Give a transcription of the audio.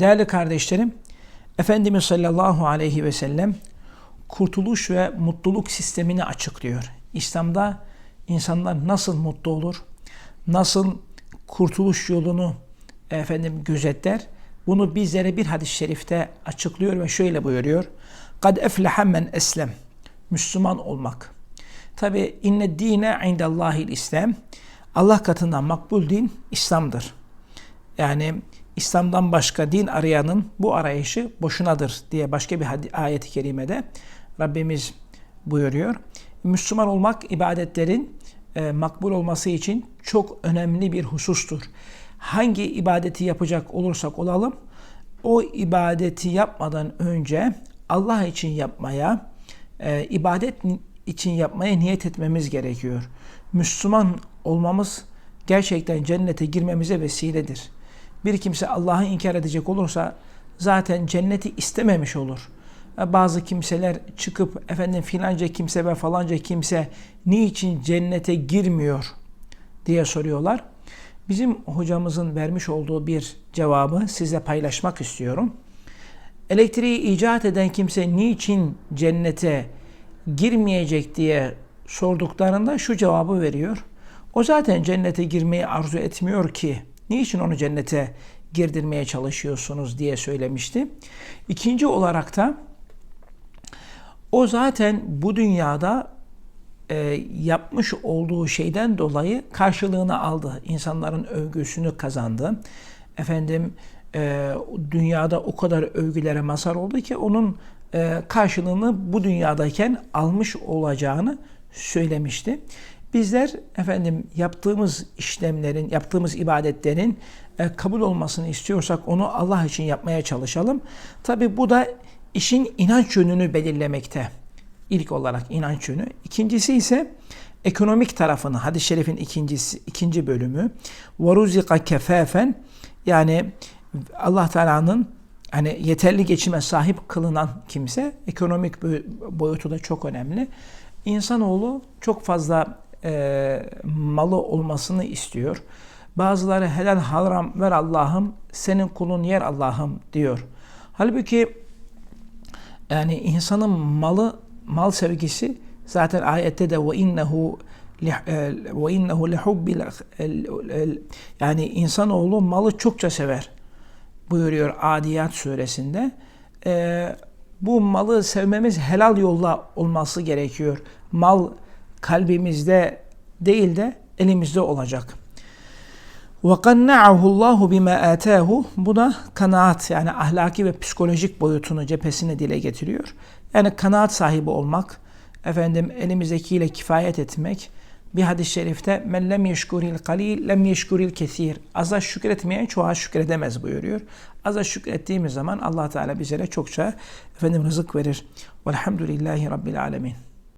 Değerli kardeşlerim, Efendimiz sallallahu aleyhi ve sellem kurtuluş ve mutluluk sistemini açıklıyor. İslam'da insanlar nasıl mutlu olur, nasıl kurtuluş yolunu efendim gözetler, bunu bizlere bir hadis-i şerifte açıklıyor ve şöyle buyuruyor. Kad efleha men eslem. Müslüman olmak. Tabi inne dine indallahil İslam. Allah katından makbul din İslam'dır. Yani İslam'dan başka din arayanın bu arayışı boşunadır diye başka bir ayet-i kerimede Rabbimiz buyuruyor. Müslüman olmak ibadetlerin e, makbul olması için çok önemli bir husustur. Hangi ibadeti yapacak olursak olalım o ibadeti yapmadan önce Allah için yapmaya, e, ibadet için yapmaya niyet etmemiz gerekiyor. Müslüman olmamız gerçekten cennete girmemize vesiledir. Bir kimse Allah'ı inkar edecek olursa zaten cenneti istememiş olur. E, bazı kimseler çıkıp efendim filanca kimse ve falanca kimse niçin cennete girmiyor diye soruyorlar. Bizim hocamızın vermiş olduğu bir cevabı size paylaşmak istiyorum. Elektriği icat eden kimse niçin cennete girmeyecek diye sorduklarında şu cevabı veriyor. O zaten cennete girmeyi arzu etmiyor ki. Niçin onu cennete girdirmeye çalışıyorsunuz diye söylemişti. İkinci olarak da o zaten bu dünyada e, yapmış olduğu şeyden dolayı karşılığını aldı. İnsanların övgüsünü kazandı. Efendim e, dünyada o kadar övgülere mazhar oldu ki onun e, karşılığını bu dünyadayken almış olacağını söylemişti. Bizler efendim yaptığımız işlemlerin, yaptığımız ibadetlerin e, kabul olmasını istiyorsak onu Allah için yapmaya çalışalım. Tabi bu da işin inanç yönünü belirlemekte. İlk olarak inanç yönü. İkincisi ise ekonomik tarafını. Hadis-i şerifin ikincisi, ikinci bölümü. وَرُزِقَ kefafen yani Allah Teala'nın hani yeterli geçime sahip kılınan kimse ekonomik boyutu da çok önemli. İnsanoğlu çok fazla e, malı olmasını istiyor. Bazıları helal haram ver Allah'ım, senin kulun yer Allah'ım diyor. Halbuki yani insanın malı, mal sevgisi zaten ayette de ve innehu ve innehu lehubbil yani insanoğlu malı çokça sever buyuruyor Adiyat suresinde. Ee, bu malı sevmemiz helal yolla olması gerekiyor. Mal kalbimizde değil de elimizde olacak. وَقَنَّعَهُ اللّٰهُ بِمَا آتَاهُ Bu da kanaat yani ahlaki ve psikolojik boyutunu cephesine dile getiriyor. Yani kanaat sahibi olmak, efendim elimizdekiyle kifayet etmek. Bir hadis-i şerifte men lem yeşkuril kalil lem yeşkuril kesir. Aza şükretmeyen çoğa şükredemez buyuruyor. Aza şükrettiğimiz zaman Allah Teala bizlere çokça efendim rızık verir. Velhamdülillahi Rabbil Alemin.